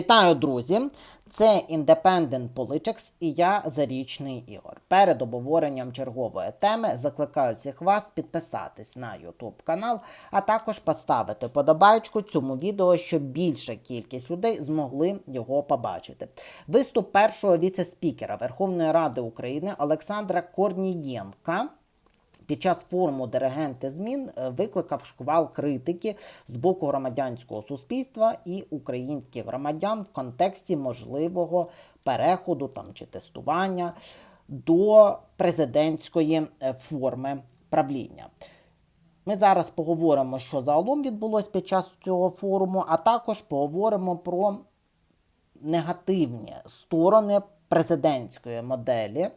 Вітаю, друзі! Це Independent Politics і я Зарічний Ігор. Перед обговоренням чергової теми закликаю всіх вас підписатись на YouTube канал, а також поставити подобайку цьому відео, щоб більша кількість людей змогли його побачити. Виступ першого віце-спікера Верховної Ради України Олександра Корнієнка під час форуму диригенти змін е, викликав шквал критики з боку громадянського суспільства і українських громадян в контексті можливого переходу там чи тестування до президентської е, форми правління. Ми зараз поговоримо, що загалом відбулося під час цього форуму, а також поговоримо про негативні сторони президентської моделі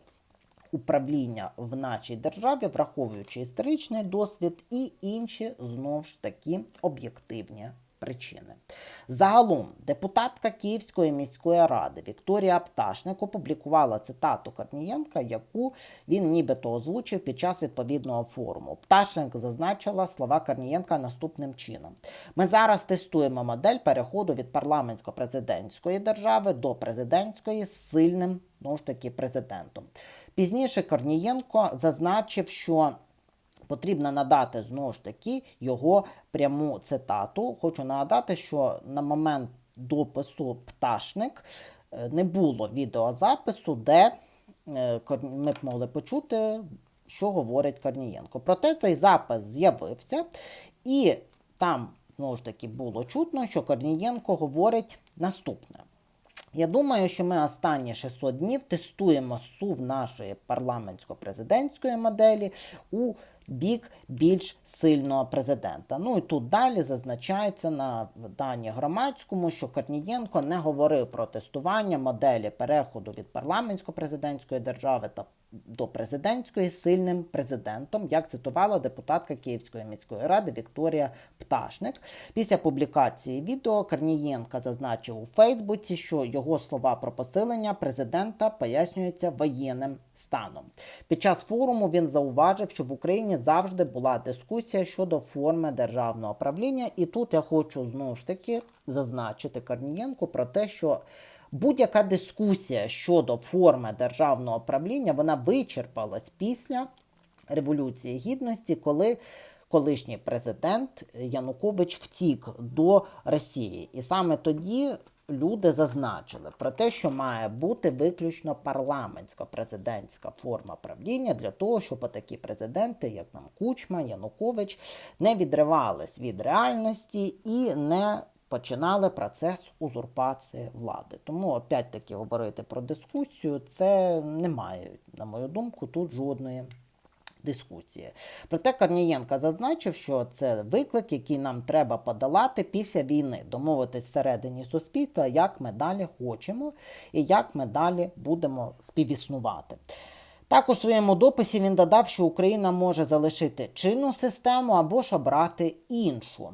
управління в нашій державі, враховуючи історичний досвід і інші знову ж таки об'єктивні причини. Загалом, депутатка Київської міської ради Вікторія Пташник опублікувала цитату Корнієнка, яку він нібито озвучив під час відповідного форуму. Пташник зазначила слова Корнієнка наступним чином: ми зараз тестуємо модель переходу від парламентсько-президентської держави до президентської з сильним ну ж таки президентом. Пізніше Корнієнко зазначив, що потрібно надати знову ж таки його пряму цитату. Хочу нагадати, що на момент допису пташник не було відеозапису, де е, ми б могли почути, що говорить Корнієнко. Проте цей запис з'явився, і там знову ж таки було чутно, що Корнієнко говорить наступне. Я думаю, що ми останні 600 днів тестуємо сув нашої парламентсько-президентської моделі у бік більш сильного президента. Ну і тут далі зазначається на дані громадському, що Корнієнко не говорив про тестування моделі переходу від парламентсько-президентської держави та до президентської сильним президентом, як цитувала депутатка Київської міської ради Вікторія Пташник. Після публікації відео Корнієнка зазначив у Фейсбуці, що його слова про посилення президента пояснюються воєнним станом. Під час форуму він зауважив, що в Україні завжди була дискусія щодо форми державного правління, і тут я хочу знову ж таки зазначити Корнієнку про те, що Будь-яка дискусія щодо форми державного правління вона вичерпалась після Революції Гідності, коли колишній президент Янукович втік до Росії. І саме тоді люди зазначили про те, що має бути виключно парламентсько-президентська форма правління для того, щоб такі президенти, як нам Кучма, Янукович, не відривались від реальності і не починали процес узурпації влади. Тому, опять-таки, говорити про дискусію, це немає, на мою думку, тут жодної. Дискусії. Проте Корнієнка зазначив, що це виклик, який нам треба подолати після війни, домовитись всередині суспільства, як ми далі хочемо і як ми далі будемо співіснувати. Також у своєму дописі він додав, що Україна може залишити чинну систему або ж обрати іншу.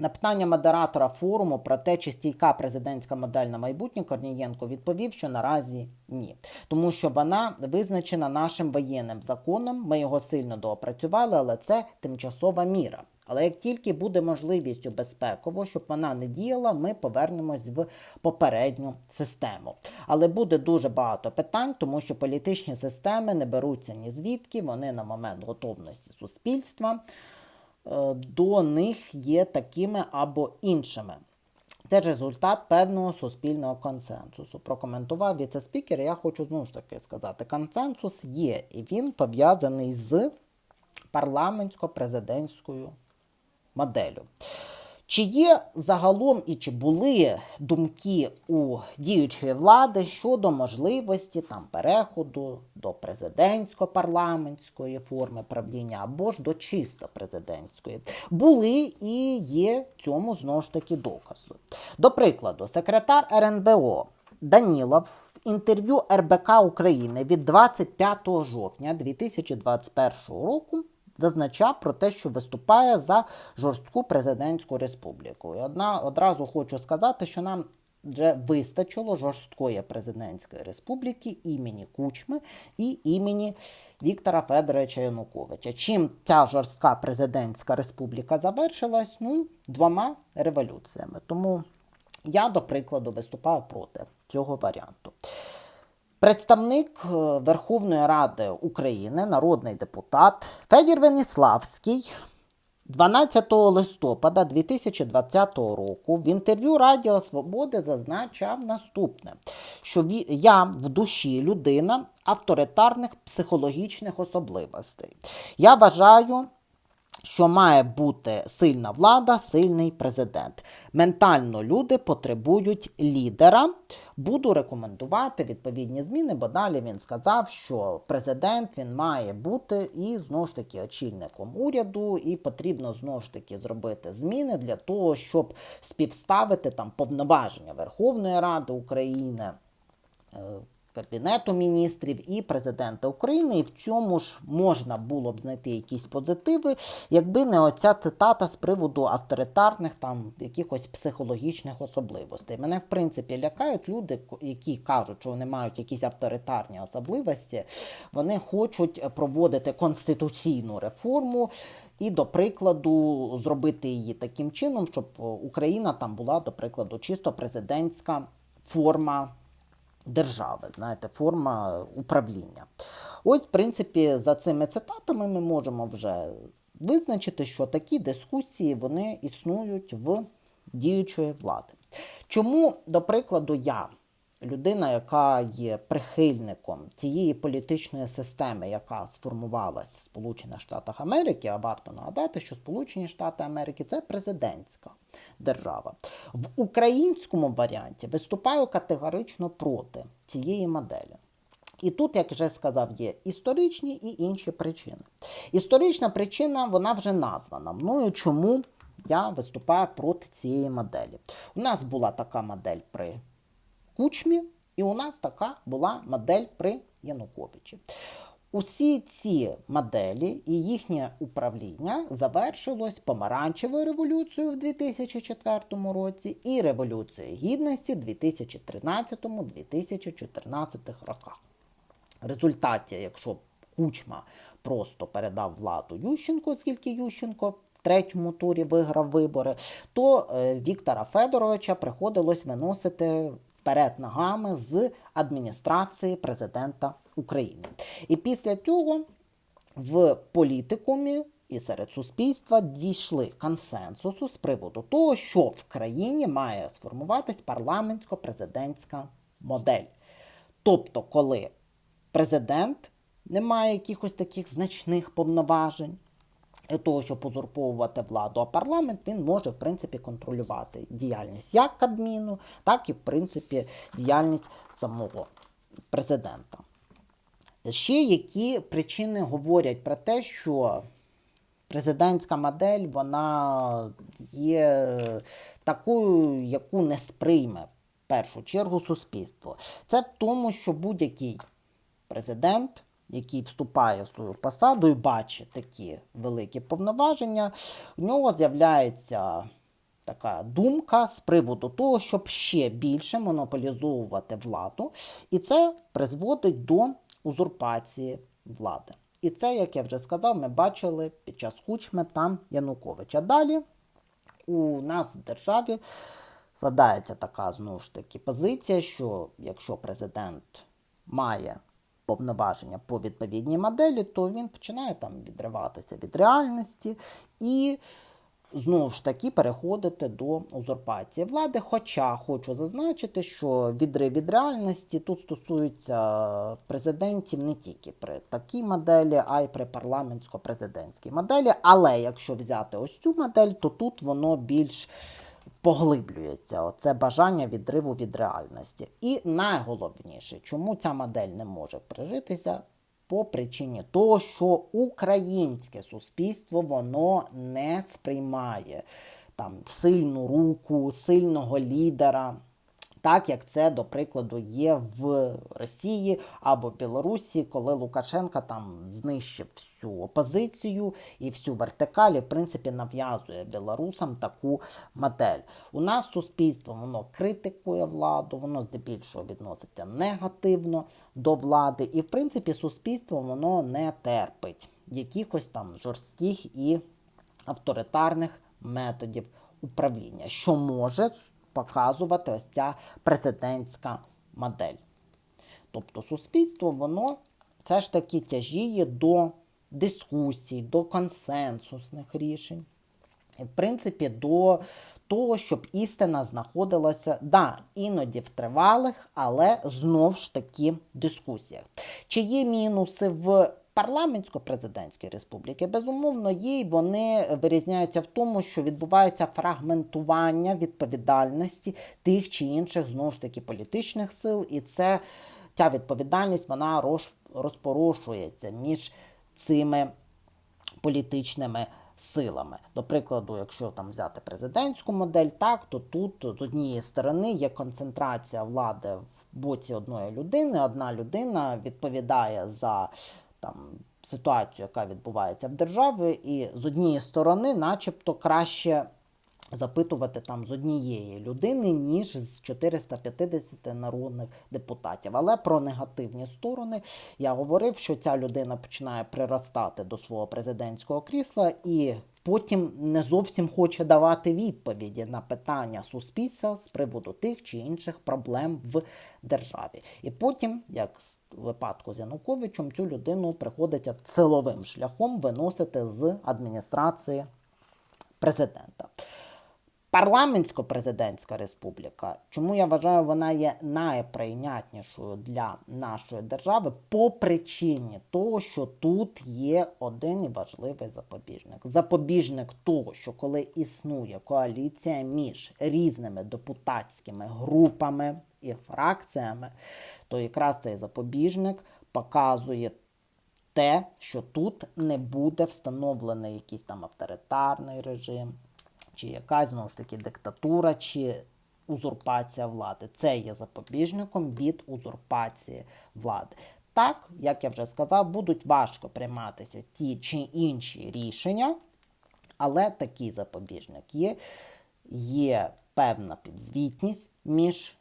На питання модератора форуму про те, чи стійка президентська модель на майбутнє Корнієнко відповів, що наразі ні, тому що вона визначена нашим воєнним законом. Ми його сильно доопрацювали, але це тимчасова міра. Але як тільки буде можливістю безпеково, щоб вона не діяла, ми повернемось в попередню систему. Але буде дуже багато питань, тому що політичні системи не беруться ні звідки, вони на момент готовності суспільства до них є такими або іншими. Це результат певного суспільного консенсусу. Прокоментував віце-спікер. Я хочу знову ж таки сказати: консенсус є, і він пов'язаний з парламентсько-президентською моделлю. Чи є загалом і чи були думки у діючої влади щодо можливості там переходу до президентсько-парламентської форми правління або ж до чисто президентської? Були і є цьому знову ж таки докази. До прикладу, секретар РНБО Данілов в інтерв'ю РБК України від 25 жовтня 2021 року зазначав про те, що виступає за жорстку президентську республіку. І одна одразу хочу сказати, що нам вже вистачило жорсткої президентської республіки імені Кучми і імені Віктора Федоровича Януковича. Чим ця жорстка президентська республіка завершилась? Ну, двома революціями. Тому Я, до прикладу, виступаю проти цього варіанту. Представник е, Верховної Ради України, народний депутат Федір Веніславський 12 листопада 2020 року в інтерв'ю Радіо Свободи зазначав наступне: що я в душі людина авторитарних психологічних особливостей. Я вважаю, що має бути сильна влада, сильний президент. Ментально люди потребують лідера. Буду рекомендувати відповідні зміни, бо далі він сказав, що президент він має бути і знову ж таки очільником уряду, і потрібно знову ж таки зробити зміни для того, щоб співставити там повноваження Верховної Ради України. Кабінету міністрів і президента України, і в чому ж можна було б знайти якісь позитиви, якби не оця цитата з приводу авторитарних там якихось психологічних особливостей. Мене в принципі лякають люди, які кажуть, що вони мають якісь авторитарні особливості. Вони хочуть проводити конституційну реформу. І, до прикладу, зробити її таким чином, щоб Україна там була, до прикладу, чисто президентська форма держави, знаєте, форма управління. Ось, в принципі, за цими цитатами ми можемо вже визначити, що такі дискусії вони існують в діючої влади. Чому, до прикладу, я, людина, яка є прихильником цієї політичної системи, яка сформувалась в Сполучених Штатах Америки, а варто нагадати, що Сполучені Штати Америки це президентська держава. В українському варіанті виступаю категорично проти цієї моделі. І тут, як вже сказав, є історичні і інші причини. Історична причина вона вже названа мною, чому я виступаю проти цієї моделі. У нас була така модель при Кучмі, і у нас така була модель при Януковичі. Усі ці моделі і їхнє управління завершилось помаранчевою революцією в 2004 році і революцією гідності в 2013-2014 роках. В результаті, якщо Кучма просто передав владу Ющенку, оскільки Ющенко в третьому турі виграв вибори, то е, Віктора Федоровича приходилось виносити вперед ногами з адміністрації президента України. І після цього в політикумі і серед суспільства дійшли консенсусу з приводу того, що в країні має сформуватись парламентсько-президентська модель. Тобто, коли президент не має якихось таких значних повноважень для того, щоб узурповувати владу, а парламент він може, в принципі, контролювати діяльність як Кабміну, так і, в принципі, діяльність самого президента. Ще які причини говорять про те, що президентська модель вона є такою, яку не сприйме в першу чергу суспільство. Це в тому, що будь-який президент, який вступає в свою посаду і бачить такі великі повноваження, у нього з'являється така думка з приводу того, щоб ще більше монополізовувати владу, і це призводить до узурпації влади. І це, як я вже сказав, ми бачили під час Кучми та Януковича. Далі у нас в державі складається така знову ж таки позиція, що якщо президент має повноваження по відповідній моделі, то він починає там відриватися від реальності і знову ж таки переходити до узурпації влади. Хоча хочу зазначити, що відрив від реальності тут стосується президентів не тільки при такій моделі, а й при парламентсько-президентській моделі. Але якщо взяти ось цю модель, то тут воно більш поглиблюється оце бажання відриву від реальності. І найголовніше, чому ця модель не може прижитися, по причині того, що українське суспільство воно не сприймає там сильну руку, сильного лідера. Так як це, до прикладу, є в Росії або Білорусі, коли Лукашенка там знищив всю опозицію і всю вертикаль, і, в принципі, нав'язує білорусам таку модель. У нас суспільство воно критикує владу, воно здебільшого відноситься негативно до влади, і, в принципі, суспільство воно не терпить якихось там жорстких і авторитарних методів управління, що може показувати ось ця президентська модель. Тобто суспільство, воно все ж таки тяжіє до дискусій, до консенсусних рішень. І, в принципі, до того, щоб істина знаходилася, да, іноді в тривалих, але знов ж таки дискусіях. Чи є мінуси в парламентсько-президентській республіки? Безумовно, є, і вони вирізняються в тому, що відбувається фрагментування відповідальності тих чи інших знову ж таки політичних сил, і це ця відповідальність вона роз- розпорошується між цими політичними силами. До прикладу, якщо там взяти президентську модель, так то тут з однієї сторони є концентрація влади в боці одної людини. Одна людина відповідає за там ситуацію, яка відбувається в державі, і з однієї сторони, начебто, краще запитувати там з однієї людини, ніж з 450 народних депутатів. Але про негативні сторони я говорив, що ця людина починає приростати до свого президентського крісла і. Потім не зовсім хоче давати відповіді на питання суспільства з приводу тих чи інших проблем в державі. І потім, як в випадку з Януковичем, цю людину приходиться силовим шляхом виносити з адміністрації президента. Парламентсько-президентська республіка, чому я вважаю, вона є найприйнятнішою для нашої держави по причині того, що тут є один важливий запобіжник. Запобіжник того, що коли існує коаліція між різними депутатськими групами і фракціями, то якраз цей запобіжник показує те, що тут не буде встановлений якийсь там авторитарний режим, чи якась знову ж таки диктатура, чи узурпація влади. Це є запобіжником від узурпації влади. Так, як я вже сказав, будуть важко прийматися ті чи інші рішення, але такий запобіжник є. Є певна підзвітність між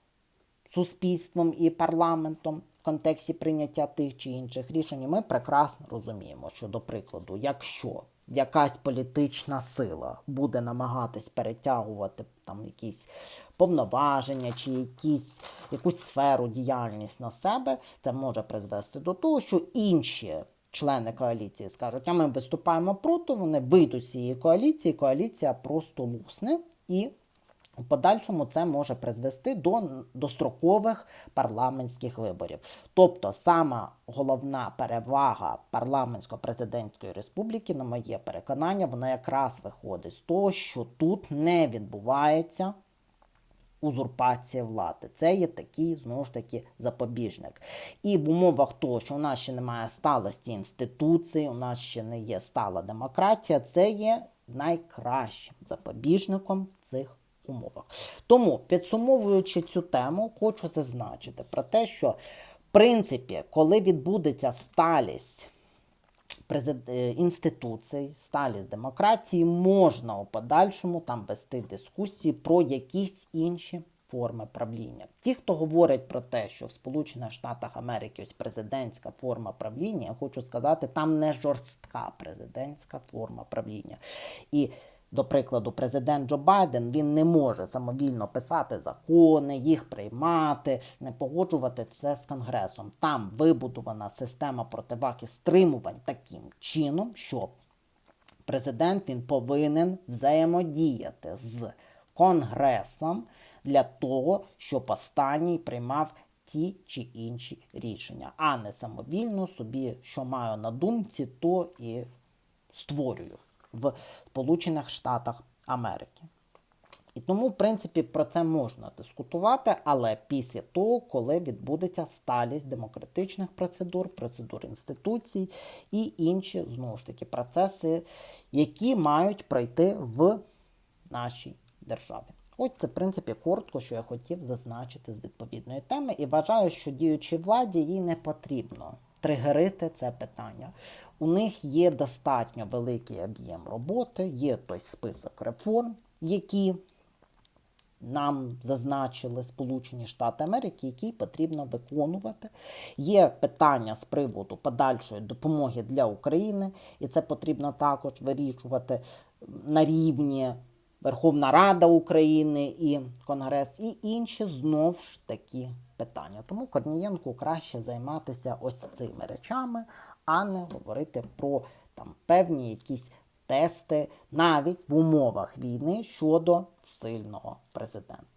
суспільством і парламентом в контексті прийняття тих чи інших рішень. Ми прекрасно розуміємо, що, до прикладу, якщо якась політична сила буде намагатись перетягувати там якісь повноваження чи якісь, якусь сферу діяльність на себе, це може призвести до того, що інші. Члени коаліції скажуть, а ми виступаємо проти, вони вийдуть з цієї коаліції, коаліція просто лусне і в подальшому це може призвести до дострокових парламентських виборів. Тобто, сама головна перевага парламентсько-президентської республіки, на моє переконання, вона якраз виходить з того, що тут не відбувається узурпація влади. Це є такий, знову ж таки, запобіжник. І в умовах того, що у нас ще немає сталості інституцій, у нас ще не є стала демократія, це є найкращим запобіжником цих умовах. Тому, підсумовуючи цю тему, хочу зазначити про те, що в принципі, коли відбудеться сталість е, інституцій, сталість демократії, можна у подальшому там вести дискусії про якісь інші форми правління. Ті, хто говорить про те, що в Сполучених Штатах Америки ось президентська форма правління, я хочу сказати, там не жорстка президентська форма правління. І до прикладу, президент Джо Байден він не може самовільно писати закони, їх приймати, не погоджувати це з Конгресом. Там вибудована система противаг і стримувань таким чином, що президент він повинен взаємодіяти з Конгресом для того, щоб останній приймав ті чи інші рішення, а не самовільно собі, що маю на думці, то і створюю в Сполучених Штатах Америки. І тому, в принципі, про це можна дискутувати, але після того, коли відбудеться сталість демократичних процедур, процедур інституцій і інші, знову ж таки, процеси, які мають пройти в нашій державі. Ось це, в принципі, коротко, що я хотів зазначити з відповідної теми, і вважаю, що діючій владі їй не потрібно тригерити це питання. У них є достатньо великий об'єм роботи, є той список реформ, які нам зазначили Сполучені Штати Америки, які потрібно виконувати. Є питання з приводу подальшої допомоги для України, і це потрібно також вирішувати на рівні Верховна Рада України і Конгрес, і інші знов ж такі питання. Тому Корнієнку краще займатися ось цими речами, а не говорити про там певні якісь тести навіть в умовах війни щодо сильного президента.